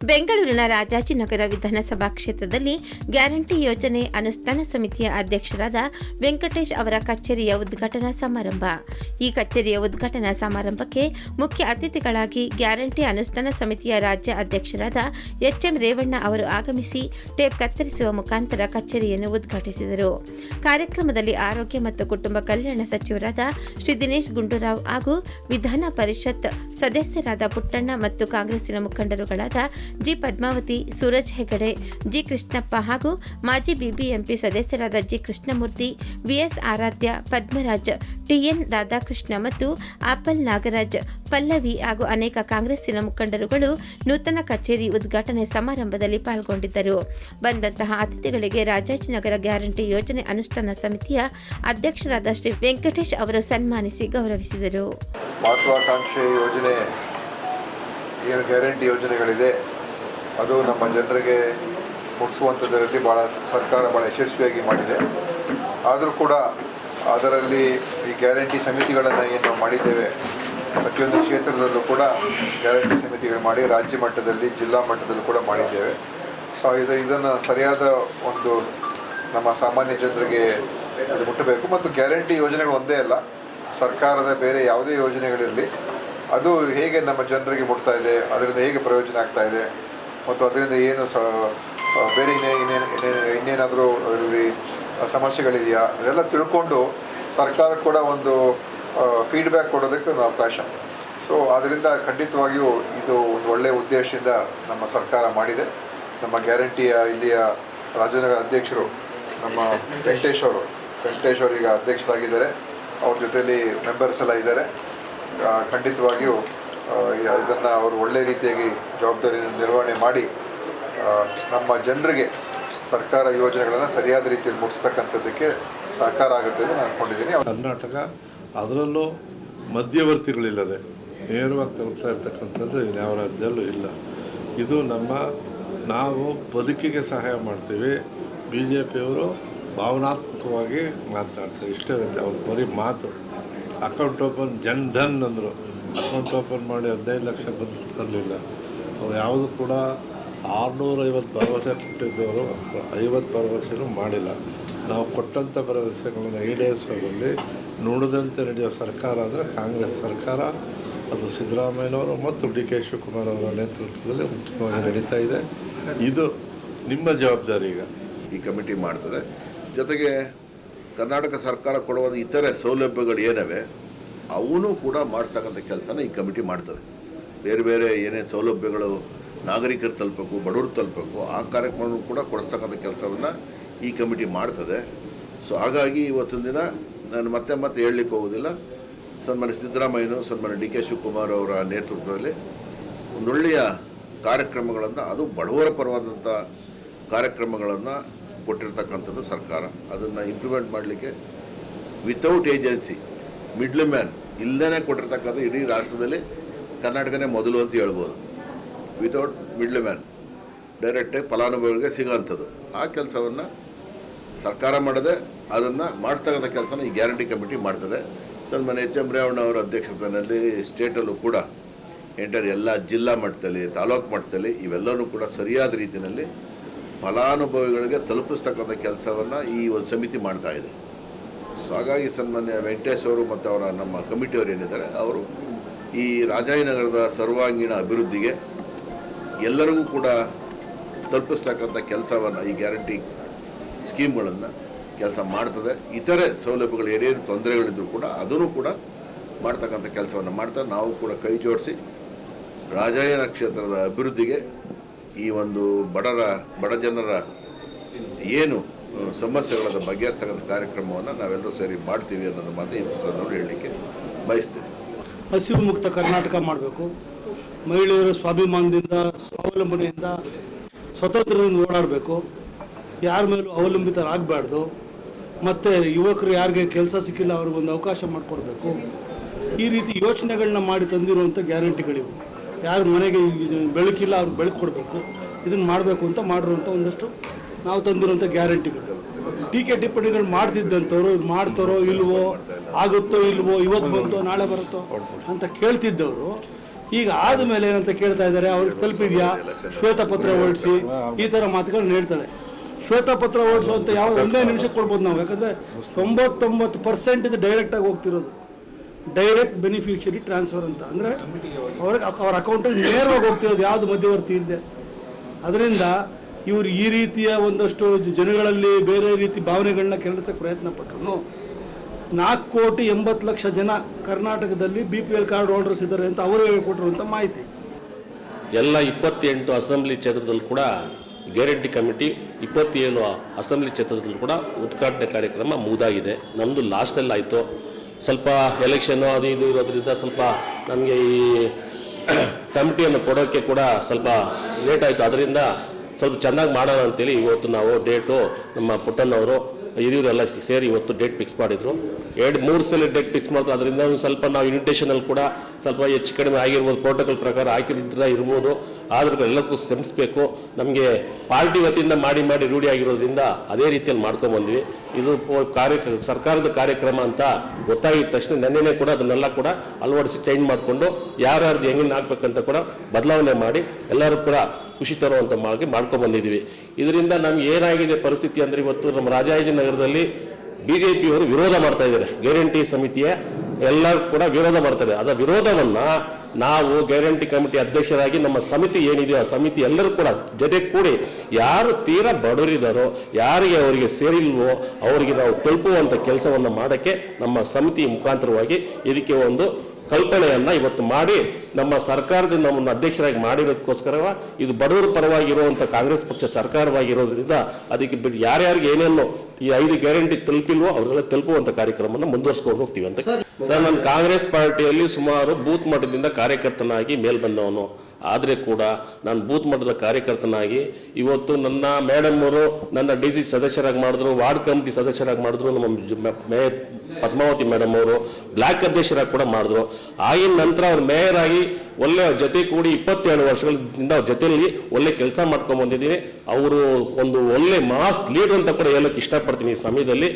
ಬೆಂಗಳೂರಿನ ರಾಜಾಜಿನಗರ ವಿಧಾನಸಭಾ ಕ್ಷೇತ್ರದಲ್ಲಿ ಗ್ಯಾರಂಟಿ ಯೋಜನೆ ಅನುಷ್ಠಾನ ಸಮಿತಿಯ ಅಧ್ಯಕ್ಷರಾದ ವೆಂಕಟೇಶ್ ಅವರ ಕಚೇರಿಯ ಉದ್ಘಾಟನಾ ಸಮಾರಂಭ. ಈ ಕಚೇರಿಯ ಉದ್ಘಾಟನಾ ಸಮಾರಂಭಕ್ಕೆ ಮುಖ್ಯ ಅತಿಥಿಗಳಾಗಿ ಗ್ಯಾರಂಟಿ ಅನುಷ್ಠಾನ ಸಮಿತಿಯ ರಾಜ್ಯ ಅಧ್ಯಕ್ಷರಾದ ಎಚ್ಎಂ ರೇವಣ್ಣ ಅವರು ಆಗಮಿಸಿ ಟೇಪ್ ಕತ್ತರಿಸುವ ಮುಖಾಂತರ ಕಚೇರಿಯನ್ನು ಉದ್ಘಾಟಿಸಿದರು. ಕಾರ್ಯಕ್ರಮದಲ್ಲಿ ಆರೋಗ್ಯ ಮತ್ತು ಕುಟುಂಬ ಕಲ್ಯಾಣ ಸಚಿವರಾದ ಶ್ರೀ ದಿನೇಶ್ ಗುಂಡೂರಾವ್ ಹಾಗೂ ವಿಧಾನ ಪರಿಷತ್ ಸದಸ್ಯರಾದ ಪುಟ್ಟಣ್ಣ ಮತ್ತು ಕಾಂಗ್ರೆಸ್ಸಿನ ಮುಖಂಡರುಗಳಾದ ಜಿ ಪದ್ಮಾವತಿ, ಸೂರಜ್ ಹೆಗಡೆ, ಜಿ ಕೃಷ್ಣಪ್ಪ ಹಾಗೂ ಮಾಜಿ ಬಿಬಿಎಂಪಿ ಸದಸ್ಯರಾದ G Krishnamurthy, VS Aradhya, Padmaraj, TN Radhakrishna ಮತ್ತು ಆಪಲ್ ನಾಗರಾಜ್, ಪಲ್ಲವಿ ಹಾಗೂ ಅನೇಕ ಕಾಂಗ್ರೆಸ್ಸಿನ ಮುಖಂಡರುಗಳು ನೂತನ ಕಚೇರಿ ಉದ್ಘಾಟನೆ ಸಮಾರಂಭದಲ್ಲಿ ಪಾಲ್ಗೊಂಡಿದ್ದರು. ಬಂದಂತಹ ಅತಿಥಿಗಳಿಗೆ ರಾಜಾಜಿನಗರ ಗ್ಯಾರಂಟಿ ಯೋಜನೆ ಅನುಷ್ಠಾನ ಸಮಿತಿಯ ಅಧ್ಯಕ್ಷರಾದ ಶ್ರೀ ವೆಂಕಟೇಶ್ ಅವರು ಸನ್ಮಾನಿಸಿ ಗೌರವಿಸಿದರು. ಮಹತ್ವಾಕಾಂಕ್ಷೆ ಯೋಜನೆ ಏನು ಗ್ಯಾರಂಟಿ ಯೋಜನೆಗಳಿದೆ. ಅದು ನಮ್ಮ ಜನರಿಗೆ ಮುಟ್ಟಿಸುವಂಥದ್ದರಲ್ಲಿ ಭಾಳ ಸರ್ಕಾರ ಭಾಳ ಯಶಸ್ವಿಯಾಗಿ ಮಾಡಿದೆ. ಆದರೂ ಕೂಡ ಅದರಲ್ಲಿ ಈ ಗ್ಯಾರಂಟಿ ಸಮಿತಿಗಳನ್ನು ಏನು ನಾವು ಮಾಡಿದ್ದೇವೆ, ಪ್ರತಿಯೊಂದು ಕ್ಷೇತ್ರದಲ್ಲೂ ಕೂಡ ಗ್ಯಾರಂಟಿ ಸಮಿತಿಗಳು ಮಾಡಿ ರಾಜ್ಯ ಮಟ್ಟದಲ್ಲಿ, ಜಿಲ್ಲಾ ಮಟ್ಟದಲ್ಲೂ ಕೂಡ ಮಾಡಿದ್ದೇವೆ. ಸೊ ಇದು, ಇದನ್ನು ಸರಿಯಾದ ಒಂದು ನಮ್ಮ ಸಾಮಾನ್ಯ ಜನರಿಗೆ ಇದು ಮುಟ್ಟಬೇಕು. ಮತ್ತು ಗ್ಯಾರಂಟಿ ಯೋಜನೆಗಳು ಒಂದೇ ಅಲ್ಲ, ಸರ್ಕಾರದ ಬೇರೆ ಯಾವುದೇ ಯೋಜನೆಗಳಿರಲಿ, ಅದು ಹೇಗೆ ನಮ್ಮ ಜನರಿಗೆ ಮುಟ್ತಾ ಇದೆ, ಅದರಿಂದ ಹೇಗೆ ಪ್ರಯೋಜನ ಆಗ್ತಾ ಇದೆ ಮತ್ತು ಅದರಿಂದ ಏನು ಸ ಬೇರೆ ಇನ್ನೇ ಇನ್ನೇನು ಇನ್ನೇನು ಇನ್ನೇನಾದರೂ ಅದರಲ್ಲಿ ಸಮಸ್ಯೆಗಳಿದೆಯಾ? ಅದೆಲ್ಲ ತಿಳ್ಕೊಂಡು ಸರ್ಕಾರ ಕೂಡ ಒಂದು ಫೀಡ್ಬ್ಯಾಕ್ ಕೊಡೋದಕ್ಕೆ ಒಂದು ಅವಕಾಶ. ಸೊ ಅದರಿಂದ ಖಂಡಿತವಾಗಿಯೂ ಇದು ಒಂದು ಒಳ್ಳೆಯ ಉದ್ದೇಶದಿಂದ ನಮ್ಮ ಸರ್ಕಾರ ಮಾಡಿದೆ. ನಮ್ಮ ಗ್ಯಾರಂಟಿಯ ಇಲ್ಲಿಯ ರಾಜನಗರ ಅಧ್ಯಕ್ಷರು, ನಮ್ಮ ವೆಂಕಟೇಶ್ ಅವರು ವೆಂಕಟೇಶ್ ಅವರು ಈಗ ಅಧ್ಯಕ್ಷರಾಗಿದ್ದಾರೆ. ಅವ್ರ ಜೊತೆಯಲ್ಲಿ ಮೆಂಬರ್ಸ್ ಎಲ್ಲ ಇದ್ದಾರೆ. ಖಂಡಿತವಾಗಿಯೂ ಇದನ್ನು ಅವರು ಒಳ್ಳೆ ರೀತಿಯಾಗಿ ಜವಾಬ್ದಾರಿಯನ್ನು ನಿರ್ವಹಣೆ ಮಾಡಿ ನಮ್ಮ ಜನರಿಗೆ ಸರ್ಕಾರ ಯೋಜನೆಗಳನ್ನು ಸರಿಯಾದ ರೀತಿಯಲ್ಲಿ ಮುಟ್ಟಿಸ್ತಕ್ಕಂಥದ್ದಕ್ಕೆ ಸಹಕಾರ ಆಗುತ್ತೆ ಅಂತ ನಾನು ಅಂದ್ಕೊಂಡಿದ್ದೀನಿ ಕರ್ನಾಟಕ ಅದರಲ್ಲೂ ಮಧ್ಯವರ್ತಿಗಳಿಲ್ಲದೆ ನೇರವಾಗಿ ತಲುಪ್ತಾ ಇರ್ತಕ್ಕಂಥದ್ದು ಯಾವ ರಾಜ್ಯದಲ್ಲೂ ಇಲ್ಲ. ಇದು ನಮ್ಮ ನಾವು ಬದುಕಿಗೆ ಸಹಾಯ ಮಾಡ್ತೀವಿ. ಬಿ ಜೆ ಪಿಯವರು ಭಾವನಾತ್ಮಕವಾಗಿ ಮಾತಾಡ್ತಾರೆ ಇಷ್ಟೇ ಇರುತ್ತೆ ಅವ್ರ ಬರೀ ಮಾತು. ಅಕೌಂಟ್ ಓಪನ್ ಜನ್ ಧನ್ ಅಂದರು. ಅಕೌಂಟ್ ಓಪನ್ ಮಾಡಿ ಹದಿನೈದು ಲಕ್ಷ ಬಂದು ತರಲಿಲ್ಲ. ಅವ್ರು ಯಾವುದು ಕೂಡ ಆರುನೂರೈವತ್ತು ಭರವಸೆ ಕೊಟ್ಟಿದ್ದವರು ಐವತ್ತು ಭರವಸೆನೂ ಮಾಡಿಲ್ಲ. ನಾವು ಕೊಟ್ಟಂಥ ಭರವಸೆಗಳನ್ನು ಈಡೇರಿಸೋದ್ರಲ್ಲಿ ನುಡಿದಂತೆ ನಡೆಯೋ ಸರ್ಕಾರ ಅಂದರೆ ಕಾಂಗ್ರೆಸ್ ಸರ್ಕಾರ, ಅದು ಸಿದ್ದರಾಮಯ್ಯನವರು ಮತ್ತು ಡಿ ಕೆ ಶಿವಕುಮಾರ್ ಅವರ ನೇತೃತ್ವದಲ್ಲಿ ಉತ್ತಮವಾಗಿ ನಡೀತಾ ಇದೆ. ಇದು ನಿಮ್ಮ ಜವಾಬ್ದಾರಿ ಈಗ. ಈ ಕಮಿಟಿ ಮಾಡ್ತದೆ. ಜೊತೆಗೆ ಕರ್ನಾಟಕ ಸರ್ಕಾರ ಕೊಡುವ ಇತರೆ ಸೌಲಭ್ಯಗಳು ಏನಿವೆ? ಅವನು ಕೂಡ ಮಾಡಿಸ್ತಕ್ಕಂಥ ಕೆಲಸನ ಈ ಕಮಿಟಿ ಮಾಡ್ತದೆ. ಬೇರೆ ಬೇರೆ ಏನೇ ಸೌಲಭ್ಯಗಳು ನಾಗರಿಕರು ತಲುಪಬೇಕು, ಬಡವರು ತಲುಪಬೇಕು, ಆ ಕಾರ್ಯಕ್ರಮವನ್ನು ಕೂಡ ಕೊಡಿಸ್ತಕ್ಕಂಥ ಕೆಲಸವನ್ನು ಈ ಕಮಿಟಿ ಮಾಡ್ತದೆ. ಸೊ ಹಾಗಾಗಿ ಇವತ್ತಿನ ದಿನ ನಾನು ಮತ್ತೆ ಮತ್ತೆ ಹೇಳಲಿಕ್ಕೆ ಹೋಗೋದಿಲ್ಲ ಸನ್ಮಾನ್ಯ ಸಿದ್ದರಾಮಯ್ಯನು, ಸನ್ಮಾನ್ಯ ಡಿ ಕೆ ಶಿವಕುಮಾರ್ ಅವರ ನೇತೃತ್ವದಲ್ಲಿ ಒಂದೊಳ್ಳೆಯ ಕಾರ್ಯಕ್ರಮಗಳನ್ನು, ಅದು ಬಡವರ ಪರವಾದಂಥ ಕಾರ್ಯಕ್ರಮಗಳನ್ನು ಕೊಟ್ಟಿರ್ತಕ್ಕಂಥದ್ದು ಸರ್ಕಾರ. ಅದನ್ನು ಇಂಪ್ಲಿಮೆಂಟ್ ಮಾಡಲಿಕ್ಕೆ ವಿತೌಟ್ ಏಜೆನ್ಸಿ ಮಿಡ್ಲ್ ಮ್ಯಾನ್ ಇಲ್ಲದೇ ಕೊಟ್ಟಿರ್ತಕ್ಕಂಥ ಇಡೀ ರಾಷ್ಟ್ರದಲ್ಲಿ ಕರ್ನಾಟಕನೇ ಮೊದಲು ಅಂತ ಹೇಳ್ಬೋದು. ವಿತೌಟ್ ಮಿಡ್ಲ್ ಮ್ಯಾನ್ ಡೈರೆಕ್ಟಾಗಿ ಫಲಾನುಭವಿಗಳಿಗೆ ಸಿಗೋಂಥದ್ದು. ಆ ಕೆಲಸವನ್ನು ಸರ್ಕಾರ ಮಾಡದೆ ಅದನ್ನು ಮಾಡಿಸ್ತಕ್ಕಂಥ ಕೆಲಸನ ಈ ಗ್ಯಾರಂಟಿ ಕಮಿಟಿ ಮಾಡ್ತದೆ. ಸನ್ಮಾನ್ಯ ಎಚ್ ಎಂ ರೇವಣ್ಣ ಅವರ ಅಧ್ಯಕ್ಷತೆಯಲ್ಲಿ ಸ್ಟೇಟಲ್ಲೂ ಕೂಡ ಎಂಟರ್ ಎಲ್ಲ ಜಿಲ್ಲಾ ಮಟ್ಟದಲ್ಲಿ, ತಾಲೂಕು ಮಟ್ಟದಲ್ಲಿ ಇವೆಲ್ಲವೂ ಕೂಡ ಸರಿಯಾದ ರೀತಿಯಲ್ಲಿ ಫಲಾನುಭವಿಗಳಿಗೆ ತಲುಪಿಸ್ತಕ್ಕಂಥ ಕೆಲಸವನ್ನು ಈ ಒಂದು ಸಮಿತಿ ಮಾಡ್ತಾ ಇದೆ. ಸೊ ಹಾಗಾಗಿ ಸನ್ಮಾನ್ಯ ವೆಂಕಟೇಶ್ ಅವರು ಮತ್ತು ಅವರ ನಮ್ಮ ಕಮಿಟಿಯವರು ಏನಿದ್ದಾರೆ, ಅವರು ಈ ರಾಜಾಜಿನಗರದ ಸರ್ವಾಂಗೀಣ ಅಭಿವೃದ್ಧಿಗೆ ಎಲ್ಲರಿಗೂ ಕೂಡ ತಲುಪಿಸ್ತಕ್ಕಂಥ ಕೆಲಸವನ್ನು, ಈ ಗ್ಯಾರಂಟಿ ಸ್ಕೀಮ್ಗಳನ್ನು ಕೆಲಸ ಮಾಡ್ತದೆ. ಇತರೆ ಸೌಲಭ್ಯಗಳು ಏನೇನು ತೊಂದರೆಗಳಿದ್ದರೂ ಕೂಡ ಅದನ್ನು ಕೂಡ ಮಾಡ್ತಕ್ಕಂಥ ಕೆಲಸವನ್ನು ಮಾಡ್ತಾರೆ ನಾವು ಕೂಡ ಕೈ ಜೋಡಿಸಿ ರಾಜಾಯನ ಕ್ಷೇತ್ರದ ಅಭಿವೃದ್ಧಿಗೆ ಈ ಒಂದು ಬಡರ, ಬಡ ಜನರ ಏನು ಆ, ಸಮಸ್ಯೆಗಳ ಬಗೆಹರಿಸ್ತಕ್ಕಂಥ ಕಾರ್ಯಕ್ರಮವನ್ನು ನಾವೆಲ್ಲರೂ ಸೇರಿ ಮಾಡ್ತೀವಿ ಅನ್ನೋದು ಮಾತು ಈ ಪುಸ್ತಕದವರು ಹೇಳಲಿಕ್ಕೆ ಬಯಸ್ತೀನಿ. ಹಸಿವು ಮುಕ್ತ ಕರ್ನಾಟಕ ಮಾಡಬೇಕು. ಮಹಿಳೆಯರು ಸ್ವಾಭಿಮಾನದಿಂದ ಸ್ವಾವಲಂಬನೆಯಿಂದ ಸ್ವತಂತ್ರದಿಂದ ಓಡಾಡಬೇಕು. ಯಾರ ಮೇಲೂ ಅವಲಂಬಿತರಾಗಬಾರ್ದು. ಮತ್ತು ಯುವಕರು ಯಾರಿಗೆ ಕೆಲಸ ಸಿಕ್ಕಿಲ್ಲ ಅವ್ರಿಗೆ ಒಂದು ಅವಕಾಶ ಮಾಡಿಕೊಡ್ಬೇಕು. ಈ ರೀತಿ ಯೋಚನೆಗಳನ್ನ ಮಾಡಿ ತಂದಿರುವಂಥ ಗ್ಯಾರಂಟಿಗಳಿವು. ಯಾರು ಮನೆಗೆ ಬೆಳಕಿಲ್ಲ ಅವ್ರಿಗೆ ಬೆಳಕು ಕೊಡಬೇಕು ಇದನ್ನು ಮಾಡಬೇಕು ಅಂತ ಮಾಡಿರುವಂಥ ಒಂದಷ್ಟು ನಾವು ತಂದಿರುವಂಥ ಗ್ಯಾರಂಟಿಗಳು. ಟೀಕೆ ಟಿಪ್ಪಣಿಗಳು ಮಾಡ್ತಿದ್ದಂಥವ್ರು ಇದು ಮಾಡ್ತಾರೋ ಇಲ್ವೋ, ಆಗುತ್ತೋ ಇಲ್ವೋ, ಇವತ್ತು ಬಂತೋ, ನಾಳೆ ಬರುತ್ತೋ ಅಂತ ಕೇಳ್ತಿದ್ದವರು. ಈಗ ಆದಮೇಲೆ ಏನಂತ ಕೇಳ್ತಾ ಇದ್ದಾರೆ, ಅವ್ರಿಗೆ ತಲುಪಿದ್ಯಾ? ಶ್ವೇತಪತ್ರ ಓಡಿಸಿ ಈ ಥರ ಮಾತುಗಳನ್ನ ಹೇಳ್ತಾಳೆ. ಶ್ವೇತಪತ್ರ ಹೊರಡಿಸುವಂತ ಯಾವ ಒಂದೇ ನಿಮಿಷ ಕೊಡ್ಬೋದು ನಾವು, ಯಾಕಂದರೆ ತೊಂಬತ್ತೊಂಬತ್ತು ಪರ್ಸೆಂಟ್ ಇದು ಡೈರೆಕ್ಟಾಗಿ ಹೋಗ್ತಿರೋದು. ಡೈರೆಕ್ಟ್ ಬೆನಿಫಿಷರಿ ಟ್ರಾನ್ಸ್ಫರ್ ಅಂತ. ಅಂದರೆ ಅವ್ರಿಗೆ ಅವ್ರ ಅಕೌಂಟಿಗೆ ನೇರವಾಗಿ ಹೋಗ್ತಿರೋದು ಯಾವುದು ಮಧ್ಯವರ್ತಿ ಇಲ್ಲದೆ ಅದರಿಂದ ಇವರು ಈ ರೀತಿಯ ಒಂದಷ್ಟು ಜನಗಳಲ್ಲಿ ಬೇರೆ ರೀತಿ ಭಾವನೆಗಳನ್ನ ಕೆರಳಿಸೋಕ್ಕೆ ಪ್ರಯತ್ನ ಪಟ್ಟರು ನಾಲ್ಕು ಕೋಟಿ ಎಂಬತ್ತು ಲಕ್ಷ ಜನ ಕರ್ನಾಟಕದಲ್ಲಿ B P L card holders ಇದ್ದಾರೆ ಅಂತ ಅವರು ಹೇಳಿಕೊಟ್ಟಿರುವಂಥ ಮಾಹಿತಿ. ಎಲ್ಲ ಇಪ್ಪತ್ತೆಂಟು ಅಸೆಂಬ್ಲಿ ಕ್ಷೇತ್ರದಲ್ಲೂ ಕೂಡ ಗ್ಯಾರಂಟಿ ಕಮಿಟಿ, ಇಪ್ಪತ್ತೇಳು ಅಸೆಂಬ್ಲಿ ಕ್ಷೇತ್ರದಲ್ಲೂ ಕೂಡ ಉದ್ಘಾಟನೆ ಕಾರ್ಯಕ್ರಮ ಮುಗಿದಾಗಿದೆ. ನಮ್ಮದು ಲಾಸ್ಟಲ್ಲಿ ಆಯಿತು. ಸ್ವಲ್ಪ ಎಲೆಕ್ಷನ್ನು ಅದು ಇದು ಇರೋದ್ರಿಂದ ಸ್ವಲ್ಪ ನಮಗೆ ಈ ಕಮಿಟಿಯನ್ನು ಕೊಡೋಕ್ಕೆ ಕೂಡ ಸ್ವಲ್ಪ ಲೇಟ್ ಆಯಿತು. ಅದರಿಂದ ಸ್ವಲ್ಪ ಚೆನ್ನಾಗಿ ಮಾಡೋಣ ಅಂತೇಳಿ ಇವತ್ತು ನಾವು ಡೇಟು ನಮ್ಮ ಪುಟ್ಟಣ್ಣವರು ಹಿರಿಯರೆಲ್ಲ ಸೇರಿ ಇವತ್ತು ಡೇಟ್ ಫಿಕ್ಸ್ ಮಾಡಿದ್ರು. ಎರಡು, ಮೂರು ಸಲ ಡೇಟ್ ಫಿಕ್ಸ್ ಮಾಡಿದ್ರು. ಅದರಿಂದ ಸ್ವಲ್ಪ ನಾವು ಇನ್ವಿಟೇಷನಲ್ಲಿ ಕೂಡ ಸ್ವಲ್ಪ ಹೆಚ್ಚು ಕಡಿಮೆ ಆಗಿರ್ಬೋದು. ಪ್ರೋಟೋಕಾಲ್ ಪ್ರಕಾರ ಹಾಕಿರಿದ್ರೆ ಇರ್ಬೋದು. ಆದರೂ ಎಲ್ಲಕ್ಕೂ ಶ್ರಮಿಸಬೇಕು ನಮಗೆ ಪಾರ್ಟಿ ವತಿಯಿಂದ ಮಾಡಿ ಮಾಡಿ ರೂಢಿ ಆಗಿರೋದ್ರಿಂದ ಅದೇ ರೀತಿಯಲ್ಲಿ ಮಾಡ್ಕೊಂಬಂದ್ವಿ ಇದು ಕಾರ್ಯಕ್ರಮ ಕಾರ್ಯ, ಸರ್ಕಾರದ ಕಾರ್ಯಕ್ರಮ ಅಂತ ಗೊತ್ತಾಗಿದ ತಕ್ಷಣ ನೆನ್ನೆನೇ ಕೂಡ ಅದನ್ನೆಲ್ಲ ಕೂಡ ಅಳವಡಿಸಿ ಚೇಂಜ್ ಮಾಡಿಕೊಂಡು ಯಾರ್ಯಾರ್ದು ಹೆಂಗಿನ ಹಾಕ್ಬೇಕಂತ ಕೂಡ ಬದಲಾವಣೆ ಮಾಡಿ ಎಲ್ಲರೂ ಕೂಡ ಖುಷಿ ತರುವಂಥ ಮಾಡಿ ಮಾಡ್ಕೊಂಬಂದಿದ್ದೀವಿ ಇದರಿಂದ ನಮ್ಗೆ ಏನಾಗಿದೆ ಪರಿಸ್ಥಿತಿ ಅಂದರೆ ಇವತ್ತು ನಮ್ಮ ರಾಜಾಜಿನಗರದಲ್ಲಿ ಬಿ ಜೆ ಪಿಯವರು ವಿರೋಧ ಮಾಡ್ತಾ ಇದ್ದಾರೆ. ಗ್ಯಾರಂಟಿ ಸಮಿತಿಯ ಎಲ್ಲರೂ ಕೂಡ ವಿರೋಧ ಮಾಡ್ತಾರೆ ಅದರ ವಿರೋಧವನ್ನು ನಾವು ಗ್ಯಾರಂಟಿ ಕಮಿಟಿ ಅಧ್ಯಕ್ಷರಾಗಿ ನಮ್ಮ ಸಮಿತಿ ಏನಿದೆಯೋ ಆ ಸಮಿತಿ ಎಲ್ಲರೂ ಕೂಡ ಜೊತೆ ಕೂಡಿ ಯಾರು ತೀರಾ ಬಡವರಿದಾರೋ, ಯಾರಿಗೆ ಅವರಿಗೆ ಸೇರಿಲ್ವೋ ಅವರಿಗೆ ನಾವು ತಲುಪುವಂಥ ಕೆಲಸವನ್ನು ಮಾಡೋಕ್ಕೆ ನಮ್ಮ ಸಮಿತಿ ಮುಖಾಂತರವಾಗಿ ಇದಕ್ಕೆ ಒಂದು ಕಲ್ಪನೆಯನ್ನ ಇವತ್ತು ಮಾಡಿ ನಮ್ಮ ಸರ್ಕಾರದಿಂದ ನಮ್ಮನ್ನು ಅಧ್ಯಕ್ಷರಾಗಿ ಮಾಡಿರೋದಕ್ಕೋಸ್ಕರ ಇದು ಬಡವರ ಪರವಾಗಿರುವಂಥ ಕಾಂಗ್ರೆಸ್ ಪಕ್ಷ ಸರ್ಕಾರವಾಗಿರೋದ್ರಿಂದ ಅದಕ್ಕೆ ಯಾರ್ಯಾರಿಗೆ ಏನೇನು ಈ ಐದು ಗ್ಯಾರಂಟಿ ತಲುಪಿಲ್ವೋ ಅವರೆಲ್ಲ ತಲುಪುವಂಥ ಕಾರ್ಯಕ್ರಮವನ್ನು ಮುಂದುವರಿಸ್ಕೊಂಡು ಹೋಗ್ತೀವಿ ಅಂತ ಸರ್, ನಾನು ಕಾಂಗ್ರೆಸ್ ಪಾರ್ಟಿಯಲ್ಲಿ ಸುಮಾರು ಬೂತ್ ಮಟ್ಟದಿಂದ ಕಾರ್ಯಕರ್ತನಾಗಿ ಮೇಲ್ ಬಂದವನು ಆದರೆ ಕೂಡ ನಾನು ಬೂತ್ ಮಟ್ಟದ ಕಾರ್ಯಕರ್ತನಾಗಿ ಇವತ್ತು ನನ್ನ ಮೇಡಮ್ ಅವರು ನನ್ನ ಡಿ ಸಿ ಸದಸ್ಯರಾಗಿ ಮಾಡಿದ್ರು, ವಾರ್ಡ್ ಕಮಿಟಿ ಸದಸ್ಯರಾಗಿ ಮಾಡಿದ್ರು, ನಮ್ಮ ಮೇಯರ್ ಪದ್ಮಾವತಿ ಮೇಡಮ್ ಅವರು, ಬ್ಲಾಕ್ ಅಧ್ಯಕ್ಷರಾಗಿ ಕೂಡ ಮಾಡಿದ್ರು. ಆಗಿನ ನಂತರ ಅವ್ರು ಮೇಯರ್ ಆಗಿ ಒಳ್ಳೆ ಜೊತೆ ಕೂಡಿ ಇಪ್ಪತ್ತೇಳು ವರ್ಷಗಳಿಂದ ಅವ್ರ ಜೊತೆಯಲ್ಲಿ ಒಳ್ಳೆ ಕೆಲಸ ಮಾಡ್ಕೊಂಡು ಬಂದಿದ್ದೀನಿ. ಅವರು ಒಂದು ಒಳ್ಳೆ ಮಾಸ್ ಲೀಡರ್ ಅಂತ ಕೂಡ ಹೇಳೋಕೆ ಇಷ್ಟಪಡ್ತೀನಿ ಈ ಸಮಯದಲ್ಲಿ.